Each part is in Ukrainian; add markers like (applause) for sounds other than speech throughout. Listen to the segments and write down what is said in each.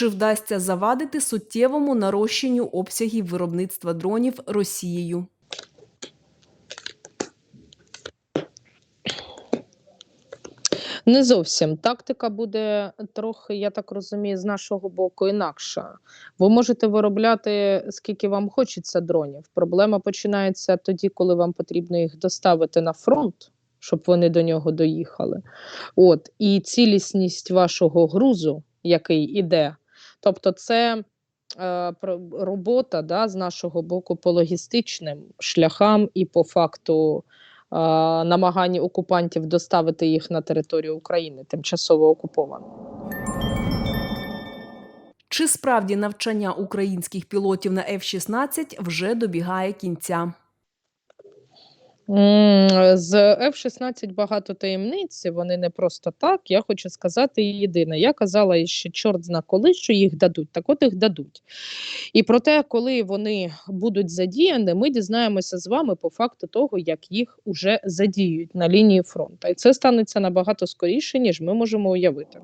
Чи вдасться завадити суттєвому нарощенню обсягів виробництва дронів Росією? Не зовсім. Тактика буде трохи, я так розумію, з нашого боку інакша. Ви можете виробляти скільки вам хочеться дронів. Проблема починається тоді, коли вам потрібно їх доставити на фронт, щоб вони до нього доїхали. От і цілісність вашого грузу, який іде, тобто це. е, Робота да, з нашого боку по логістичним шляхам і по факту е, намагання окупантів доставити їх на територію України, тимчасово окуповану. Чи справді навчання українських пілотів на F-16 вже добігає кінця? З F-16 багато таємниць, вони не просто так. Я хочу сказати єдине. Я казала ще чорт зна коли, що їх дадуть, так от їх дадуть. І про те, коли вони будуть задіяні, ми дізнаємося з вами по факту того, як їх уже задіють на лінії фронту. І це станеться набагато скоріше, ніж ми можемо уявити.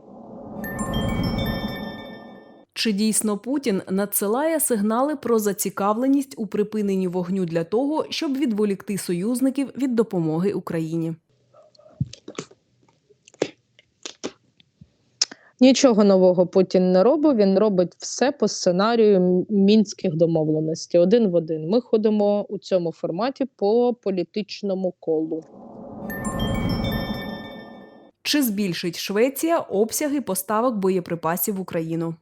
Чи дійсно Путін надсилає сигнали про зацікавленість у припиненні вогню для того, щоб відволікти союзників від допомоги Україні? Нічого нового Путін не робить. Він робить все по сценарію мінських домовленостей. Один в один. Ми ходимо у цьому форматі по політичному колу. Чи збільшить Швеція обсяги поставок боєприпасів в Україну?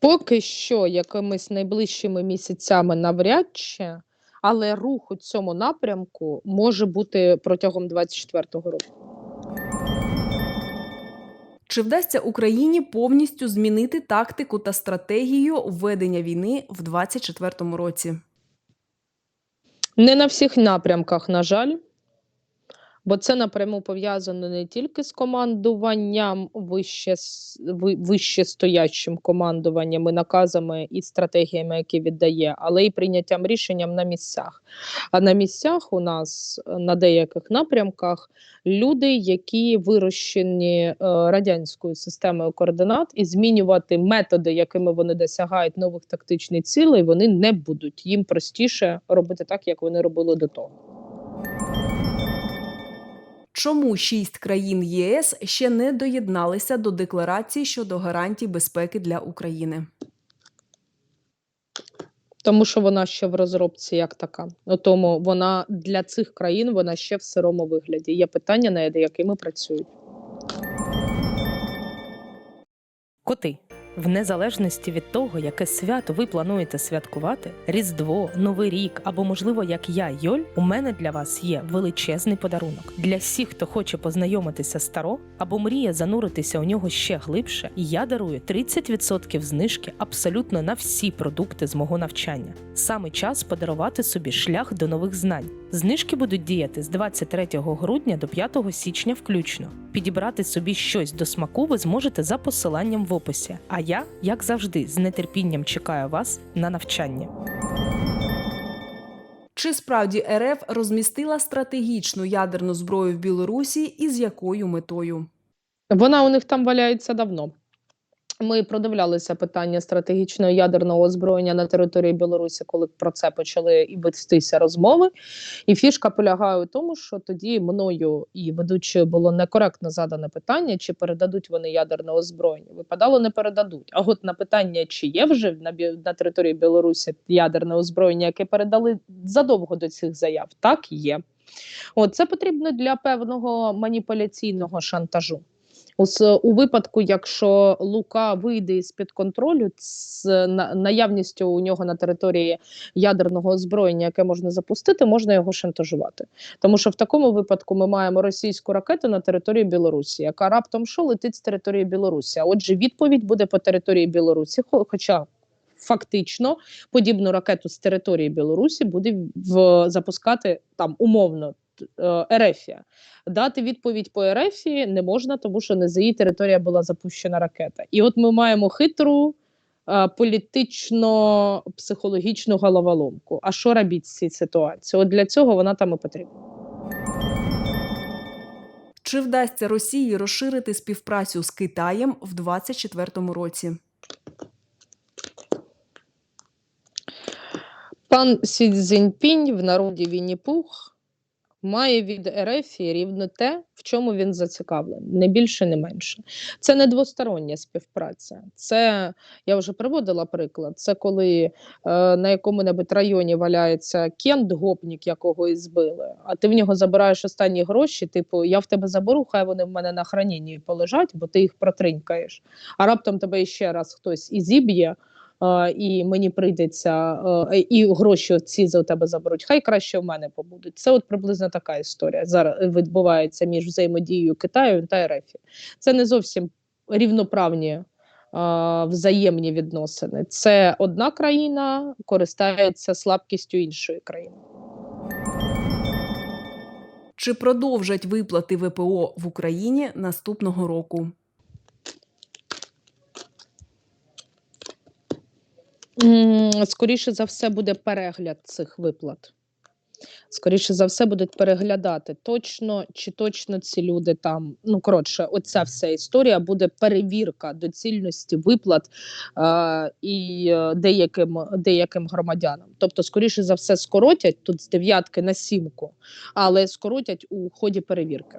Поки що, якимись найближчими місяцями навряд чи, але рух у цьому напрямку може бути протягом 24-го року. Чи вдасться Україні повністю змінити тактику та стратегію ведення війни в 2024 році? Не на всіх напрямках, на жаль, бо це напряму пов'язано не тільки з командуванням вище, вище стоячим командуванням і наказами і стратегіями, які віддає, але й прийняттям рішенням на місцях. А на місцях у нас е, на деяких напрямках люди, які вирощені е, радянською системою координат, і змінювати методи, якими вони досягають нових тактичних цілей, вони не будуть. Їм простіше робити так, як вони робили до того. Чому шість країн ЄС ще не доєдналися до декларації щодо гарантій безпеки для України? Тому що вона ще в розробці як така. Ну, тому вона для цих країн вона ще в сирому вигляді. Є питання, над якими працюють. Коти. В незалежності від того, яке свято ви плануєте святкувати, Різдво, Новий рік або, можливо, як я, Йоль, у мене для вас є величезний подарунок. Для всіх, хто хоче познайомитися з Таро або мріє зануритися у нього ще глибше, я дарую 30% знижки абсолютно на всі продукти з мого навчання. Саме час подарувати собі шлях до нових знань. Знижки будуть діяти з 23 грудня до 5 січня включно. Підібрати собі щось до смаку ви зможете за посиланням в описі. А я, як завжди, з нетерпінням чекаю вас на навчання. Чи справді РФ розмістила стратегічну ядерну зброю в Білорусі і з якою метою? Вона у них там валяється давно. Ми продивлялися питання стратегічного ядерного озброєння на території Білорусі, коли про це почали і вестися розмови. І фішка полягає у тому, що тоді мною і ведучою було некоректно задане питання, чи передадуть вони ядерне озброєння. Випадало, не передадуть. А от на питання, чи є вже на, на території Білорусі ядерне озброєння, яке передали задовго до цих заяв, так є. От це потрібно для певного маніпуляційного шантажу. У, випадку, якщо Лука вийде з під контролю з наявністю у нього на території ядерного озброєння, яке можна запустити, можна його шантажувати. Тому що в такому випадку ми маємо російську ракету на території Білорусі, яка раптом що летить з території Білорусі. Отже, відповідь буде по території Білорусі, хоча. Фактично, подібну ракету з території Білорусі буде в запускати там умовно Ерефія. Дати відповідь по Ерефії не можна, тому що не за її територія була запущена ракета. І от ми маємо хитру е, політично-психологічну головоломку. А що робити з цією ситуацією? От для цього вона там і потрібна. Чи вдасться Росії розширити співпрацю з Китаєм в 2024 році? Пан Сі Цзіньпінь в народі Вінні-Пух має від РФ рівно те, в чому він зацікавлений, не більше, не менше. Це не двостороння співпраця. Це я вже приводила приклад. Це коли е, на якому-небудь районі валяється кент, гопнік, якого і збили, а ти в нього забираєш останні гроші. Типу, я в тебе заберу, хай вони в мене на хранінні полежать, бо ти їх протринькаєш. А раптом тебе ще раз хтось і зіб'є. Е, І мені прийдеться, е, і гроші ці за тебе заберуть. Хай краще в мене побудуть. Це от приблизно така історія зараз відбувається між взаємодією Китаю та РФ. Це не зовсім рівноправні е, взаємні відносини. Це одна країна користається слабкістю іншої країни. Чи продовжать виплати ВПО в Україні наступного року? Скоріше за все, буде перегляд цих виплат. Скоріше за все, будуть переглядати точно, чи точно ці люди там. Ну, коротше, оця вся історія буде перевірка доцільності виплат е, і деяким, деяким громадянам. Тобто, скоріше за все, скоротять тут з дев'ятки на сімку, але скоротять у ході перевірки.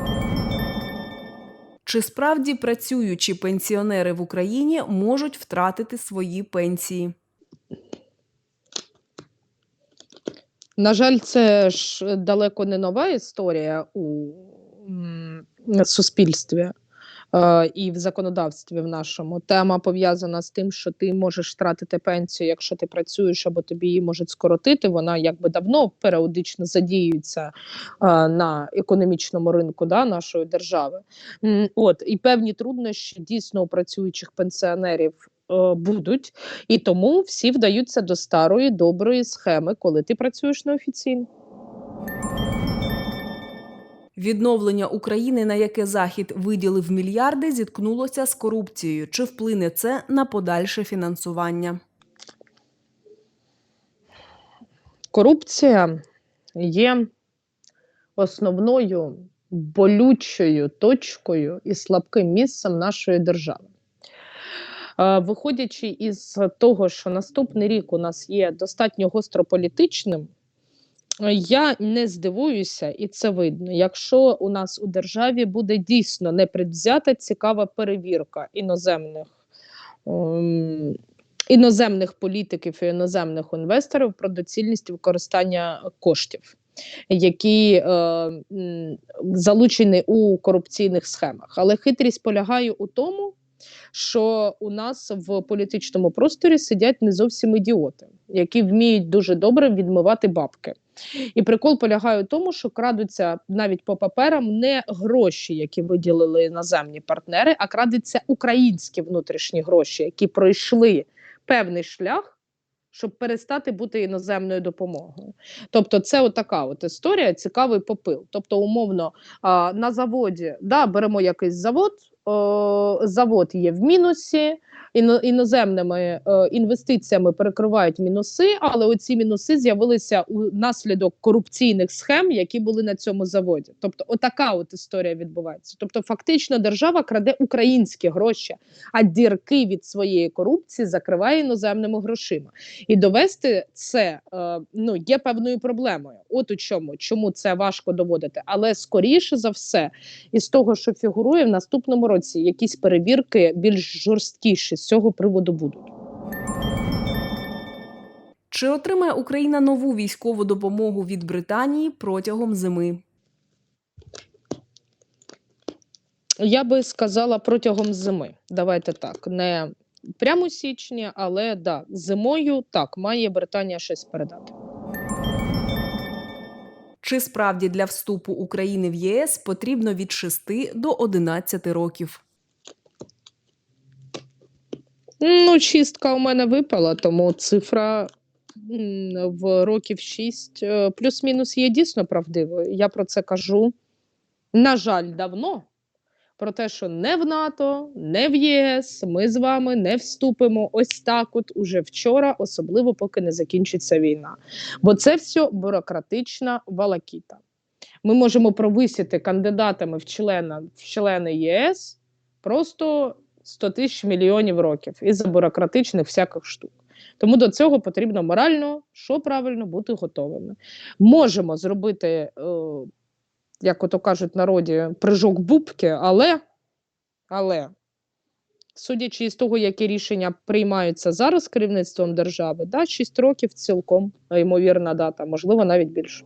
Чи справді працюючі пенсіонери в Україні можуть втратити свої пенсії? На жаль, це ж далеко не нова історія у суспільстві е, і в законодавстві в нашому. Тема пов'язана з тим, що ти можеш втратити пенсію, якщо ти працюєш, або тобі її можуть скоротити. Вона якби давно періодично задіюється е, на економічному ринку да, нашої держави. От і певні труднощі дійсно у працюючих пенсіонерів. е, Будуть і тому всі вдаються до старої доброї схеми, коли ти працюєш неофіційно. Відновлення України, на яке Захід виділив мільярди, зіткнулося з корупцією. Чи вплине це на подальше фінансування? Корупція є основною болючою точкою і слабким місцем нашої держави. Е, Виходячи із того, що наступний рік у нас є достатньо гострополітичним, я не здивуюся, і це видно, якщо у нас у державі буде дійсно непредвзята цікава перевірка іноземних. ем, Іноземних політиків і іноземних інвесторів про доцільність використання коштів, які е, залучені у корупційних схемах. Але хитрість полягає у тому, що у нас в політичному просторі сидять не зовсім ідіоти, які вміють дуже добре відмивати бабки. І прикол полягає у тому, що крадуться навіть по паперам не гроші, які виділили іноземні партнери, а крадуться українські внутрішні гроші, які пройшли певний шлях. Щоб перестати бути іноземною допомогою, тобто це отака от історія, цікавий попил. Тобто, умовно, на заводі да, беремо якийсь завод, завод є в мінусі, іноземними е, інвестиціями перекривають мінуси, але оці мінуси з'явилися у наслідок корупційних схем, які були на цьому заводі. Тобто, отака от історія відбувається. Тобто, фактично, держава краде українські гроші, а дірки від своєї корупції закриває іноземними грошима. І довести це е, ну є певною проблемою. От у чому, чому це важко доводити, але скоріше за все, із того, що фігурує в наступному році, якісь перевірки більш жорсткіші з цього приводу будуть. Чи отримає Україна нову військову допомогу від Британії протягом зими? Я би сказала протягом зими. Давайте так, не прямо січні, але да, зимою так має Британія щось передати. Чи справді для вступу України в ЄС потрібно від 6 до 11 років? Ну, чистка у мене випала, тому цифра в років 6 плюс-мінус є дійсно правдивою. Я про це кажу, на жаль, давно. Про те, що не в НАТО, не в ЄС ми з вами не вступимо ось так, от уже вчора, особливо поки не закінчиться війна. Бо це все бюрократична валакіта. Ми можемо провисити кандидатами в члена в члени ЄС просто 100 тисяч мільйонів років із-за бюрократичних всяких штук. Тому до цього потрібно морально, що правильно, бути готовими. Можемо зробити, е, як ото кажуть народі, прыжок бубки, але, але судячи із того, які рішення приймаються зараз керівництвом держави, да, 6 років цілком ймовірна дата, можливо, навіть більше.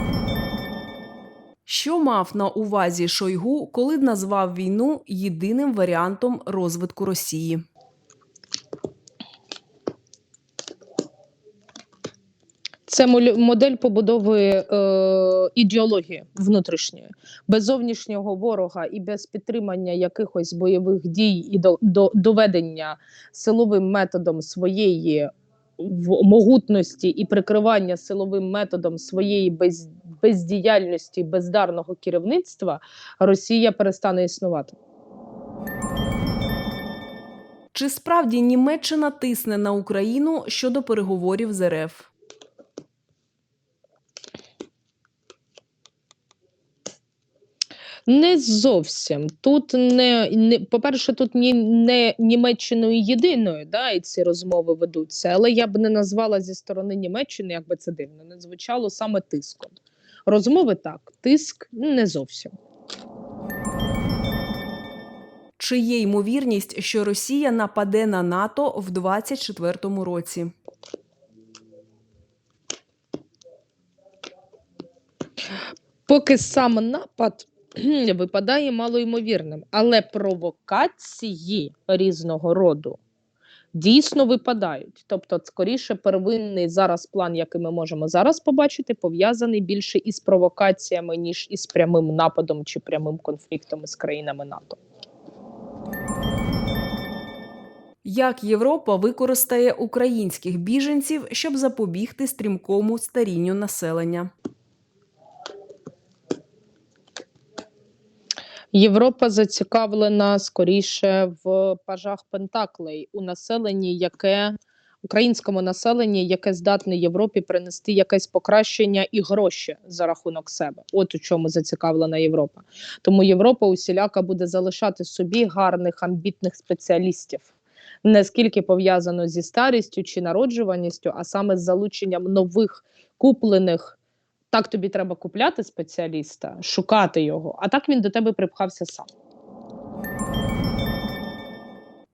Що мав на увазі Шойгу, коли назвав війну єдиним варіантом розвитку Росії? Це модель побудови е, ідеології внутрішньої, без зовнішнього ворога і без підтримання якихось бойових дій і до, до, доведення силовим методом своєї в- могутності і прикривання силовим методом своєї без, бездіяльності, бездарного керівництва, Росія перестане існувати. Чи справді Німеччина тисне на Україну щодо переговорів з РФ? Не зовсім. Тут не, не по-перше, тут ні, не Німеччиною єдиною, да, і ці розмови ведуться, але я б не назвала зі сторони Німеччини, як би це дивно, не звучало саме тиском. Розмови так, тиск не зовсім. Чи є ймовірність, що Росія нападе на НАТО в 2024 році? Поки сам напад (clears throat) випадає малоймовірним, але провокації різного роду дійсно випадають. Тобто, скоріше, первинний зараз план, який ми можемо зараз побачити, пов'язаний більше із провокаціями, ніж із прямим нападом чи прямим конфліктом із країнами НАТО. Як Європа використає українських біженців, щоб запобігти стрімкому старінню населення? Європа зацікавлена скоріше в пажах Пентаклей у населенні, яке українському населенні, яке здатне Європі принести якесь покращення і гроші за рахунок себе. От у чому зацікавлена Європа. Тому Європа усіляка буде залишати собі гарних амбітних спеціалістів. Не скільки пов'язано зі старістю чи народжуваністю, а саме з залученням нових куплених. Так тобі треба купляти спеціаліста, шукати його, а так він до тебе припхався сам.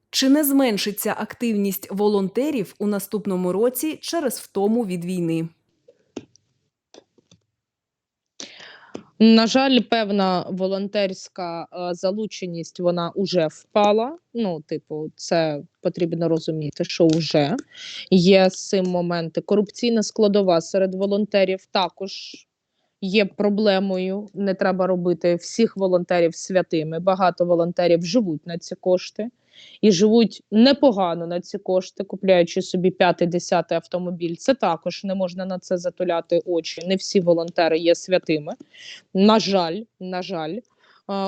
Чи не зменшиться активність волонтерів у наступному році через втому від війни? На жаль, певна волонтерська е, залученість вона уже впала. Ну, типу, це потрібно розуміти, що вже є з цим моменти. Корупційна складова серед волонтерів також є проблемою. Не треба робити всіх волонтерів святими. Багато волонтерів живуть на ці кошти і живуть непогано на ці кошти, купляючи собі п'ятий, десятий автомобіль. Це також не можна на це затуляти очі. Не всі волонтери є святими. На жаль, на жаль.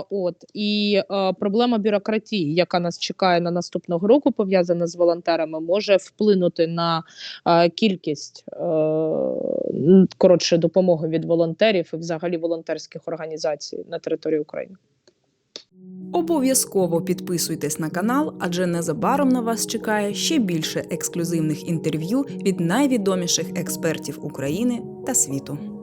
От і проблема бюрократії, яка нас чекає на наступного року, пов'язана з волонтерами, може вплинути на кількість коротше допомоги від волонтерів і взагалі волонтерських організацій на території України. Обов'язково підписуйтесь на канал, адже незабаром на вас чекає ще більше ексклюзивних інтерв'ю від найвідоміших експертів України та світу.